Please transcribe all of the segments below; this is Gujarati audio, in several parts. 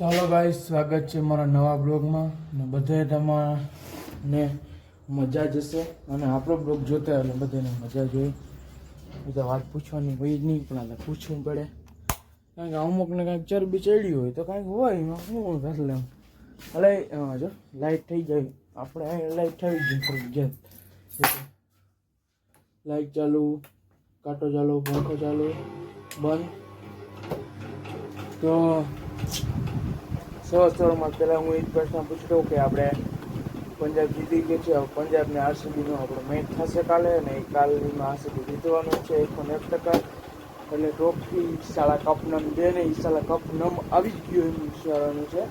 હાલો ભાઈ, સ્વાગત છે મારા નવા બ્લોગમાં. ને બધાએ તમારાને મજા જશે. અને આપણો બ્લોગ જોતા એટલે બધાને મજા જોઈએ. બધા વાત પૂછવાની હોય જ નહીં, પણ આપણે પૂછવું પડે. કારણ કે અમુકને કાંઈક ચરબી ચડી હોય તો કાંઈક હોય, એમાં શું એટલે અલે જો લાઈટ થઈ જાય આપણે અહીં લાઈટ થઈ ગઈ ફરજિયાત લાઈટ ચાલુ, કાંટો ચાલુ, પંખો ચાલુ, બંધ. તો સવાર સવારમાં પહેલાં હું એ જ પ્રશ્ન પૂછતો કે આપણે પંજાબ જીતી ગયું છે પંજાબને આરસીબીનો આપણો મેચ થશે કાલે અને એ કાલમાં આરસીબી જીતવાનું છે એકસો ને એક ટકા. એટલે ટ્રોફી શાળા કપ નમ બે ને એ શાળા કપ નમ આવી જ ગયો એમ વિચારવાનું છે.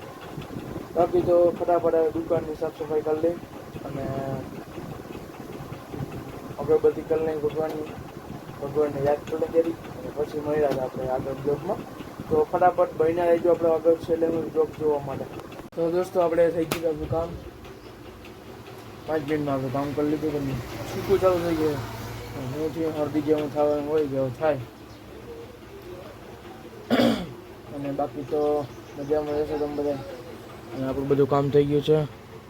બાકી તો ફટાફટ દુકાનની સાફ સફાઈ કરી લઈ અને અગરબત્તી કરી લઈ ભગવાનની. ભગવાનને યાદ કરી કરી અને પછી મળ્યા હતા આપણે આગળ બ્લોગમાં. તો ફટાફટ બહીને રહેજો આપણે આગળ છેલ્લેનું બ્લોગ જોવા માટે. તો દોસ્તો, આપણે થઈ ગયું આપણું કામ. પાંચ મિનિટમાં આપણે કામ કરી લીધું તમને સૂકું ચાલુ થઈ ગયું. હું થયું અડધી જેવું થવાનું હોય જેવું થાય. અને બાકી તો મજામાં રહેશે તમે બધા? અને આપણું બધું કામ થઈ ગયું છે.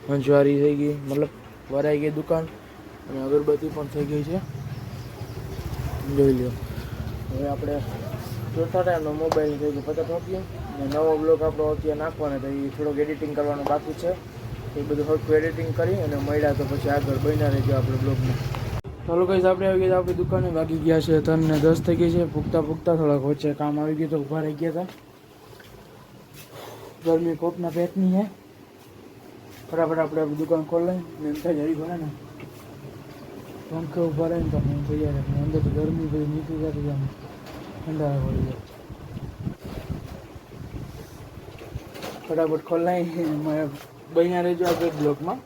મંચવારી થઈ ગઈ, મતલબ વરાઈ ગઈ દુકાન. અને અગરબત્તી પણ થઈ ગઈ છે. જોઈ લો હવે આપણે ચોથા ટાઈમનો મોબાઈલ થઈ ગયો પચાસ મૂકીએ અને નવો બ્લોગ આપણો અત્યારે નાખવાનો તો એ થોડોક એડિટિંગ કરવાનું બાકી છે. એ બધું હરખું એડિટિંગ કરી અને મળ્યા તો પછી આગળ બન્યા રહેજો આપણે બ્લોગમાં ચાલો કઈ આપણે આવી ગયા આપણી દુકાને. વાગી ગયા છે ત્રણ ને દસ થઈ ગઈ છે. ફૂગતા ફૂગતા થોડાક વચ્ચે કામ આવી ગયું તો ઊભા રહી ગયા હતા. ગરમી કોટના પેટની છે ફટાફટ આપણે આપણી દુકાન ખોલાઈ ને એમ થાય જરી ભરે ને. પંખે ઊભા રહે ને તો હું તૈયાર અંદર તો ગરમી બધી નીકળી જતી ઠંડા પડી જાય ફટાફટ ખોલાઈ બન્યા રહેજો આપણે બ્લોકમાં.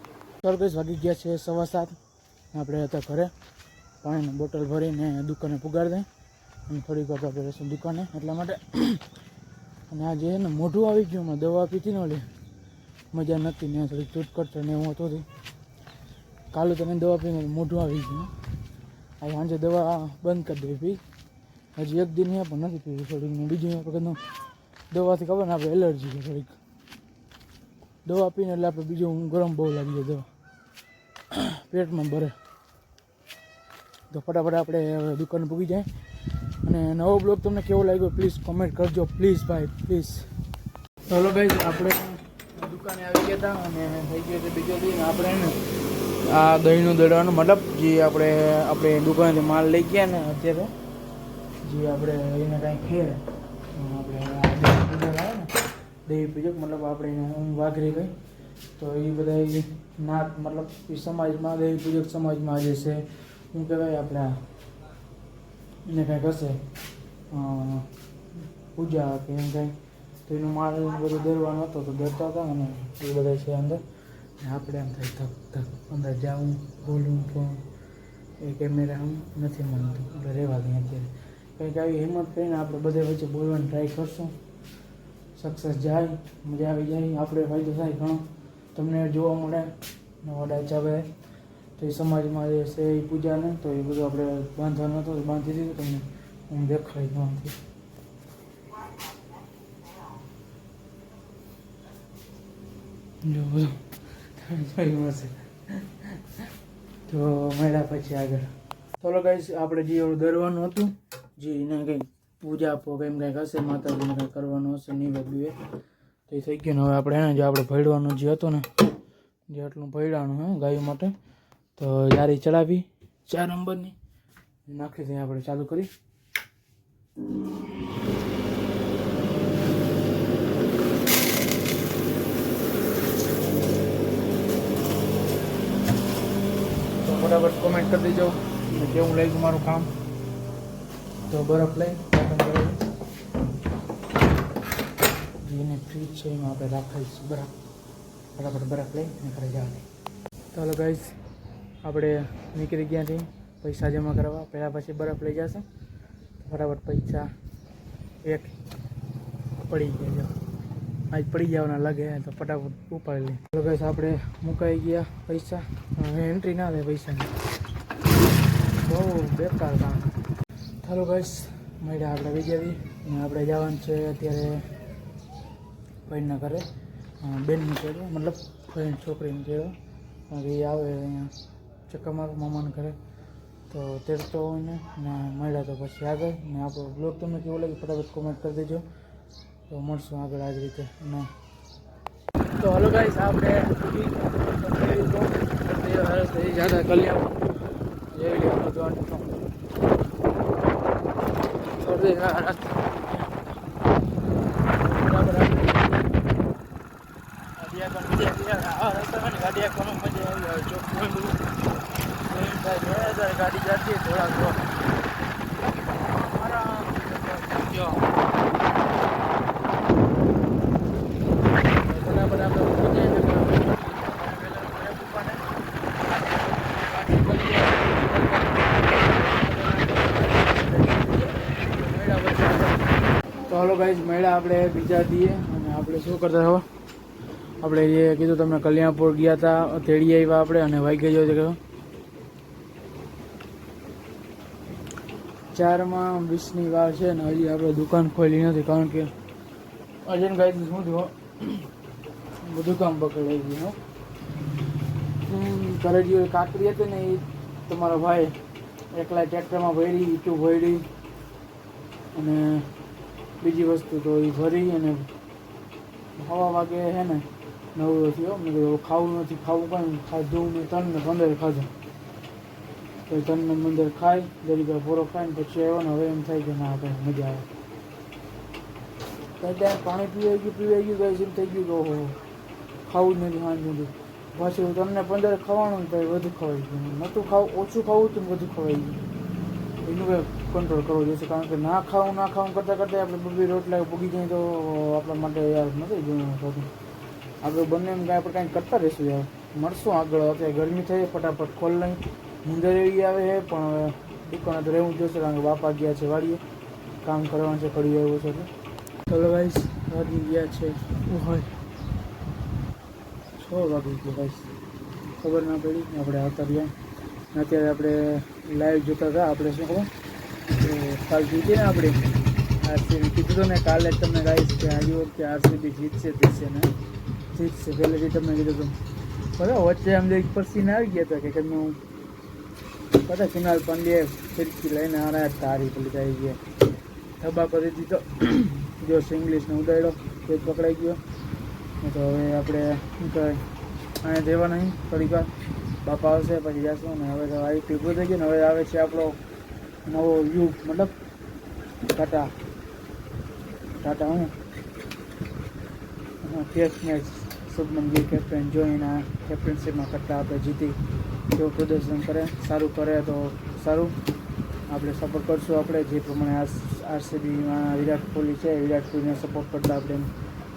કઈ વાગી ગયા છે સવા સાત. આપણે હતા ઘરે. પાણીની બોટલ ભરીને દુકાને પુગાડી દઈ અને થોડીક વાર આપણે રહેશું દુકાને. એટલા માટે અને આ જે છે ને મોઢું આવી ગયું, એમાં દવા પીતી ન લે મજા નથી ને થોડીક ચૂટકટ ને એવું હતું. કાલે તને દવા પીને મોઢું આવી ગયું. આ સાંજે દવા બંધ કરી દેવી પી હજી એક દિન અહીંયા પણ નથી પીધું થોડીક બીજું વખતનું દવાથી ખબર ને, આપણે એલર્જી છે થોડીક. દવા પીને એટલે આપણે બીજું ગરમ બહુ લાગી જાય દવા. પેટમાં ભરે. તો ફટાફટ આપણે દુકાન પૂગી જાય. અને નવો બ્લોગ તમને કેવો લાગ્યો પ્લીઝ કોમેન્ટ કરજો. પ્લીઝ ભાઈ પ્લીઝ ચલો ભાઈ, આપણે દુકાને આવી ગયા હતા અને થઈ ગયો છે બીજો દિન. આપણે આ દહીંનું દળવાનું મતલબ જે આપણે આપણે દુકાનેથી માલ લઈ ગયા ને અત્યારે. જે આપણે એને કાંઈ ખેર આપણે પૂજક આવે ને દહીં પૂજક મતલબ આપણે એને હું વાઘરી ગઈ તો એ બધા ઈ મતલબ એ સમાજમાં દહીં પૂજક સમાજમાં જે છે, શું કહેવાય આપણે, એને કાંઈક હશે પૂજા કે એમ કાંઈ, તો એનું માલ બધું દરવાનો હતો, તો દરતા હતા અને એ બધા છે અંદર આપણે એમ થાય ધક ધક, અંદર જાઉં, બોલું પણ એ કેમેરા આમ નથી માનતું એટલે રહેવા દઈએ અત્યારે. કંઈક આવી હિંમત કરીને આપણે બધે વચ્ચે બોલવાની ટ્રાય કરશું. સક્સેસ જાય, મજા આવી જાય, આપણે ફાયદો થાય ઘણો. તમને જોવા મળે, નવા ડાચા તો એ સમાજમાં જે છે એ પૂજાને, તો એ બધું આપણે બાંધવાનું હતું બાંધી દીધું તમને. હું દેખાય નહોતી જો બધું. હશે તો મળ્યા પછી આગળ. ચલો ગાઈસ આપણે જે દરવાનું હતું. જે, એને કંઈક પૂજા આપો એમ કંઈક હશે, માતાજીને કંઈક કરવાનું હશે નિવેદ બિવેદ તો એ થઈ ગયું હવે આપણે એને જે આપણે ભરડવાનું જે હતું ને, જે આટલું ભરવાનું હે ગાયો માટે, તો જારી ચડાવી, ચાર નંબરની. નાખી દઈએ આપણે, ચાલુ કરી તો ફટાફટ કોમેન્ટ કરી દેજો. કેવું લાગ્યું મારું કામ? તો બરફ લઈ જેને ફ્રીજ છે એમાં આપણે રાખીશું બરફ. ફટાફટ બરફ લઈ અને ઘરે જવાની હલો ગાઈઝ આપણે નીકળી ગયા છીએ. પૈસા જમા કરવા. પહેલાં પછી બરફ લઈ જશે. ફટાફટ પૈસા એક પડી ગયા જો. આજ પડી જવાના લાગે તો ફટાફટ ઉપાડી લઈએ ચાલો ગાઈઝ આપણે મુકાઈ ગયા પૈસા. એન્ટ્રી ના લે પૈસાની. બહુ બેકાર કામ. ચાલો ગાઈઝ મળ્યા આપણે વિજયવી અને આપણે જવાનું છે અત્યારે ભાઈના ઘરે અ, બેનની તેડવા મતલબ ભાઈની છોકરીની તેડવા કારણ કે એ આવે અહીંયા ચક્કર મારો મામાના ઘરે તો તેડતો હોય ને ને મળ્યા તો પછી આગળ ને આપણો બ્લોગ તમને કેવો લાગે ફટાફટ કોમેન્ટ કરી દેજો તો મળશું આગળ આ જ રીતે ને તો હલો ગાઈસ આપણે જ્યાદા કલ્યાણ જેવી લે બધું શરદી બરાબર ગાડી જતી થોડા બરાબર તો હાલો ગાઈઝ મળ્યા આપણે બીજા દીએ અને આપણે શું કરતા હવે આપણે એ કીધું તમને, કલ્યાણપુર ગયા હતા તેડી આવ્યા આપણે અને વાઈ ગયો છે ચારમાં વીસની વાર છે ને હજી આપણે દુકાન ખોલી નથી, કારણ કે અજન ગાઈઝ શું થયું? બધું કામ પકડાઈ ગયું ઘરે જે કાકરી હતી ને એ તમારો ભાઈ, એકલા ટ્રેક્ટરમાં ભરી ઈટું ભરી અને બીજી વસ્તુ તો એ ભરી અને હવા વાગે છે ને નવરો થયો. મેં કીધું ખાવું નથી, ખાવું કાંઈ ખાધું તન ને પંદર ખાધું તો ત્રણ ને પંદર ખાઈ દરેક પૂરો ખાય ને પછી આવ્યો ને હવે એમ થાય કે ના, કંઈ મજા આવે. કંઈ ત્યાં પાણી પીવાઈ ગયું પીવાઈ ગયું, કંઈ એમ થઈ ગયું કે ઓહો, ખાવું જ નથી સાંજ સુધી. પછી તમને પંદર ખાવાનું તો વધુ ખવાઈ ગયું. નહોતું ખાવું, ઓછું ખાવું તો વધુ ખવાઈ ગયું. એનું કંઈ કંટ્રોલ કરવો જોઈએ કારણ કે ના ખાવું ના ખાવું કરતાં કરતાં આપણે બબી રોટલા પૂગી જાય તો આપણા માટે યાર નથી જોયું થતું આપણે બંને કાંઈ આપણે કાંઈ કરતા રહીશું યાર. મળશું આગળ અત્યારે ગરમી થઈ ફટાફટ ખોલ નહીં મુંદર એવી આવે છે પણ દુકાન તો રહેવું જ જોઈશે કારણ કે બાપા ગયા છે વાડીએ. કામ કરવાનું છે કરી આવ્યું છે ચલો ગાઈસ વાગી ગયા છે. હોય છ વાગી ગયા ગાઈસ ખબર ના પડી આપણે આવતા રહ્યા. અત્યારે આપણે લાઈવ જોતા હતા, આપણે શું ખબર? તો કાલ જીતી ને આપણે? આરસીબી કીધું હતું ને, કાલે જ તમને ગાઈશ કે આજે વખતે આરસીબી જીતશે જીતશે ને? જીતશે, પહેલેથી તમને કીધું હતું. બરાબર, વચ્ચે આમ એક પરસીને આવી ગયા હતા કે કેમ હું પતા કુનાલ પાંડ્યા ફિરકી લઈને આના તારી પેલી આવી ગયા. ધબા કરી દીધો. જો ઇંગ્લિશને ઉડાડ્યો તે જ પકડાઈ ગયો. ને તો હવે આપણે શું કહેવાય? અહીંયા દેવા નહીં, થોડીક વાર. બાપા આવશે, પછી જશું ને હવે તો આવી ભેગું થઈ ગયું હવે આવે છે આપણો નવો યુગ, મતલબ ટાટા. ટાટા હું? Test match Shubman Gill captain જોઈને કેપ્ટનશીપમાં કરતા આપણે જીતી. જો પ્રદર્શન કરે, સારું કરે તો સારું. આપણે સપોર્ટ કરશું આપણે, જે પ્રમાણે આરસીબીમાં વિરાટ કોહલી છે, વિરાટ કોહલીને સપોર્ટ કરતા આપણે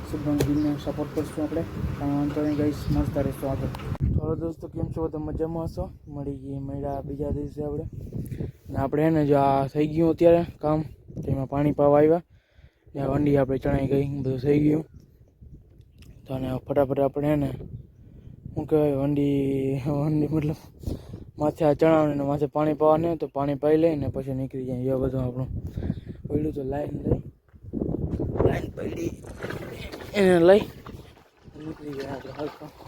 શુભમન ગીલને સપોર્ટ કરશું આપણે કારણ વાંધો ગઈશ મસ્ત રહીશું આગળ. તો દોસ્તો, કેમ છો? તમે મજામાં હશો? મળી ગઈ મળ્યા બીજા દિવસે આપણે. ને આપણે એને જો આ થઈ ગયું અત્યારે કામ તેમાં પાણી પાવા આવ્યા. ત્યાં વંડી આપણે ચણાઈ ગઈ બધું થઈ ગયું. તો અને ફટાફટ આપણે એને શું કહેવાય, વંડી વંડી મતલબ માથે આ ચણાવને માથે પાણી પાવાને તો પાણી પાઈ લઈને પછી નીકળી જાય. એ બધું આપણું પડ્યું તો લાઈન લઈ. લાઈન પડી. એને લઈ. નીકળી ગયા આપણે હલકા.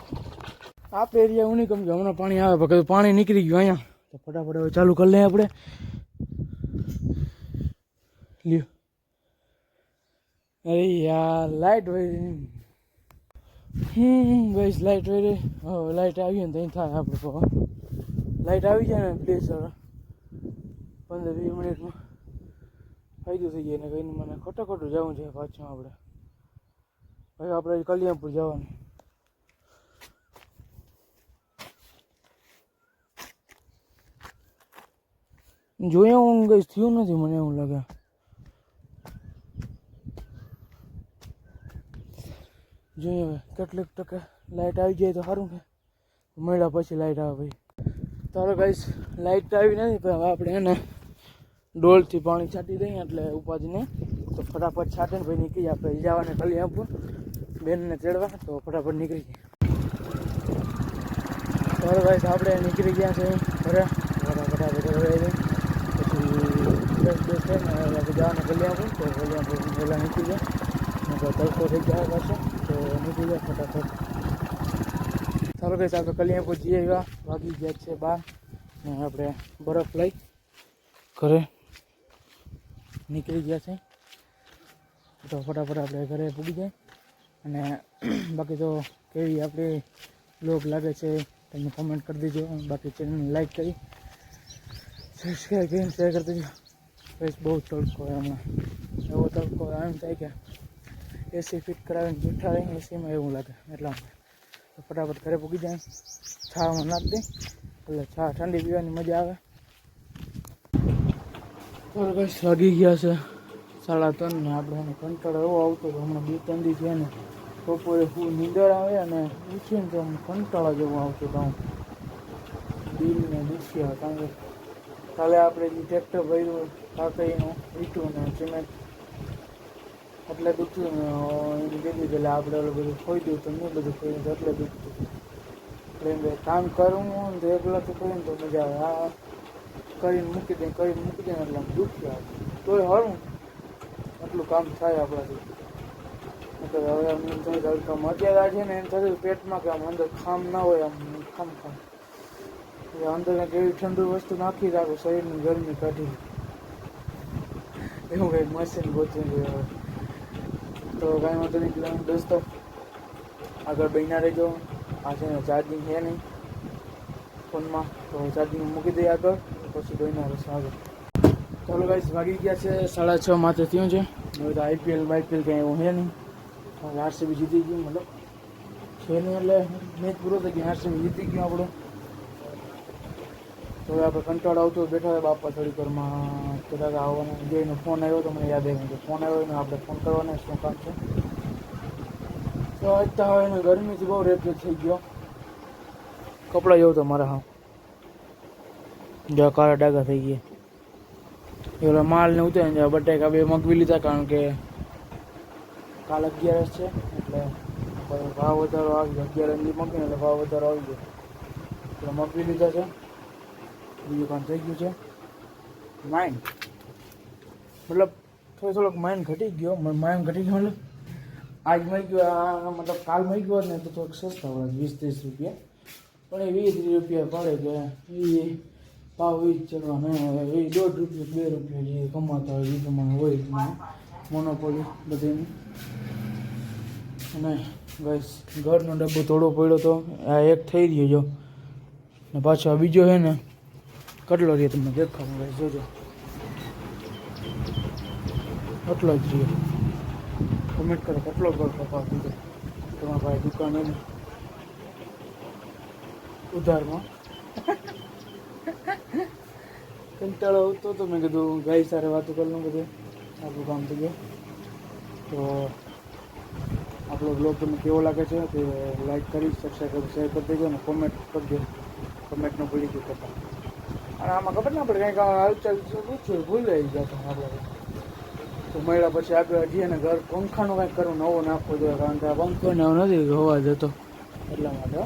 આપણે એરિયા એવું નહીં કેમ હમણાં પાણી આવે પણ પાણી નીકળી ગયું અહીંયા. તો ફટાફટ હવે ચાલુ કરી લઈએ આપણે. લ્યો. અરે યાર, લાઈટ વહી હમ ભાઈ લાઈટ વહી હવે લાઈટ આવી ને ત્યાં થાય આપણે તો. લાઈટ આવી જાય ને પ્લીઝ હવે પંદર, વીસ મિનિટમાં ફાયદો થઈ જાય ને કહીને મને ખોટું ખોટું જવું છે પાછું આપણે. હવે આપણે કલ્યાણપુર જવાનું. જોયા હું કંઈ થયું નથી મને એવું લાગે. જોઈએ હવે, કેટલીક ટકે લાઇટ આવી જાય તો સારું કે મળ્યા પછી લાઇટ આવે ભાઈ તારો ગાઈસ લાઇટ આવી નથી, પણ હવે આપણે એને ડોલથી પાણી છાંટી દઈએ એટલે ઉપાજને તો ફટાફટ છાંટે ભાઈ નીકળી આપણે જવાને ખાલી આપું બેનને ચડવા તો ફટાફટ નીકળી જાય તારો ગાઈસ આપણે નીકળી ગયા છે ઘરે. ફટાફટ પછી દસ દસ થાય ને આપણે કલ્યાણપુર કલ્યાણપુર નીકળી જાય તો તડકો થઈ ગયા પાછો તો નીકળી જાય ફટાફટ ચાલો કે આપણે કલિયા પહોંચી આવ્યા વાગી ગયા છે બાર ને આપણે બરફ લઈ ઘરે નીકળી ગયા છે. તો ફટાફટ આપણે ઘરે પૂગી જાય. અને બાકી તો કેવી આપણી બ્લોગ લાગે છે તમે કોમેન્ટ કરી દેજો. બાકી ચેનલને લાઈક કરી. સબસ્ક્રાઈબ કરીને શેર કરી દેજો. બસ બહુ તડકો હોય હમણાં. એવો તડકો એમ થાય કે એસી ફિટ કરાવીને બેઠા રહીને એસીમાં એવું લાગે. એટલા માટે. ફટાફટ ઘરે પૂગી જાય. છામાં નાખી દે. એટલે છા ઠંડી પીવાની મજા આવે. તો બસ લાગી ગયા છે સાડા ત્રણ ને આપણે એને કંટાળો એવો આવતો હતો હમણાં બે ત્રણ દી છે ને બપોરે ફૂલ નીંદર આવે અને ઉછીને તો કંટાળો જેવો આવતો હતો દિલને દુખી કારણ કે કાલે આપણે જે ટ્રેક્ટર ભર્યું કાકરીનું ઈટું ને સિમેન્ટ. એટલે દુખતું ને એને કીધું એટલે આપણે ઓલું બધું ખોઈ દઉં તો મેં બધું ખોઈ દઉં એટલે દુખતું. એટલે એમ કામ કરવું હું તો એકલા તો કરીને તો મજા આવે. આ કરીને મૂકી દે, કરીને મૂકી દે એટલે દુખ્યું દુખી આવે. તોય હરું. આટલું કામ થાય આપણાથી. નકર હવે આમ છે ને, એમ થતું પેટમાં કે આમ અંદર ખામ ના હોય, આમ ખામ ખામ. એટલે અંદર કેવી ઠંડુ વસ્તુ નાખી રાખો, શરીરની ગરમી કાઢી એવું કંઈક મશીન ગોતવું જોઈએ તો કાંઈ વાંધો નહીં પેલા દોસ્તો, આગળ બન્યા રહેજો. આ છે ચાર્જિંગ છે નહીં, ફોનમાં. તો ચાર્જિંગ મૂકી દઈએ આગળ, પછી બન્યા રહેશે આગળ ચાલો ગાઈસ વાગી ગયા છે સાડા છ માથે થયું છે. હવે તો આઈપીએલ બાઈપીએલ કંઈ એવું છે નહીં. આરસીબી જીતી ગયું, મતલબ છે નહીં એટલે મેચ પૂરો થઈ ગયો આરસીબી જીતી ગયું આપણું. તો હવે આપણે કંટાળો આવતો બેઠા હોય બાપા થોડીક વારમાં દાદા આવવાનો જોઈને ફોન આવ્યો તો મને યાદ આવ્યું કે ફોન આવ્યો ને આપણે ફોન કરવાનો શું કામ છે? તો અત્યારે હવે એને ગરમીથી બહુ રેપ થઈ ગયો. કપડાં જેવું તો મારા હા જો કાળા ડાઘા થઈ ગયા. એ ઓલા માલ ને ઉતરે બટાકા બે મગવી લીધા કારણ કે કાલ અગિયારસ છે, એટલે ભાવ વધારો આવી ગયો. અગિયારની મગવી, એટલે ભાવ વધારો આવી ગયો. એટલે મગવી લીધા છે. બીજું કામ થઈ ગયું છે. માઇન્ડ મતલબ થોડો થોડોક માઇન્ડ ઘટી ગયો. માઇન્ડ ઘટી ગયો મતલબ. આજ મળી ગયો મતલબ કાલ મળી ગયો ને તો થોડોક સસ્તા પડે વીસ ત્રીસ રૂપિયા. પણ એ વીસ ત્રીસ રૂપિયા પડે કે એ ભાવ જ ચડવાનો. એ દોઢ રૂપિયા, બે રૂપિયા જે કમાતા હોય એ પ્રમાણે હોય મોનોપોલી બધીની. અને બસ, ઘરનો ડબ્બો થોડો પડ્યો તો આ એક થઈ રહ્યો જો. ને પાછો બીજો છે ને કેટલો રહ્યો તમને દેખાડું ભાઈ, જોજો. કેટલો જ રહ્યો કમેન્ટ કરો કેટલો ગળ કપાવ દીધો તમારા ભાઈ દુકાને ઉધારમાં. કંટાળો આવતો તો મેં કીધું ગાય સારે વાતો કરી લઉં બધું. આપણું કામ થઈ ગયું. તો આપણો બ્લોગ તમને કેવો લાગે છે તે લાઈક કરી સબસ્ક્રાઈબ કરી શેર કરી દેજો અને કોમેન્ટ કરજો. કમેન્ટ ન ભૂલી ગયું કરતા અને આમાં ખબર ને આપણે કંઈક હાલચાલ પૂછ્યું ભૂલાઈ જતો આપણે તો મળ્યા પછી આગળ હજી અને ઘર પંખાનું કંઈક કરવું, નવો નાખવું જોઈએ, કારણ કે પંખો નવો નથી હોવા જતો એટલા માટે.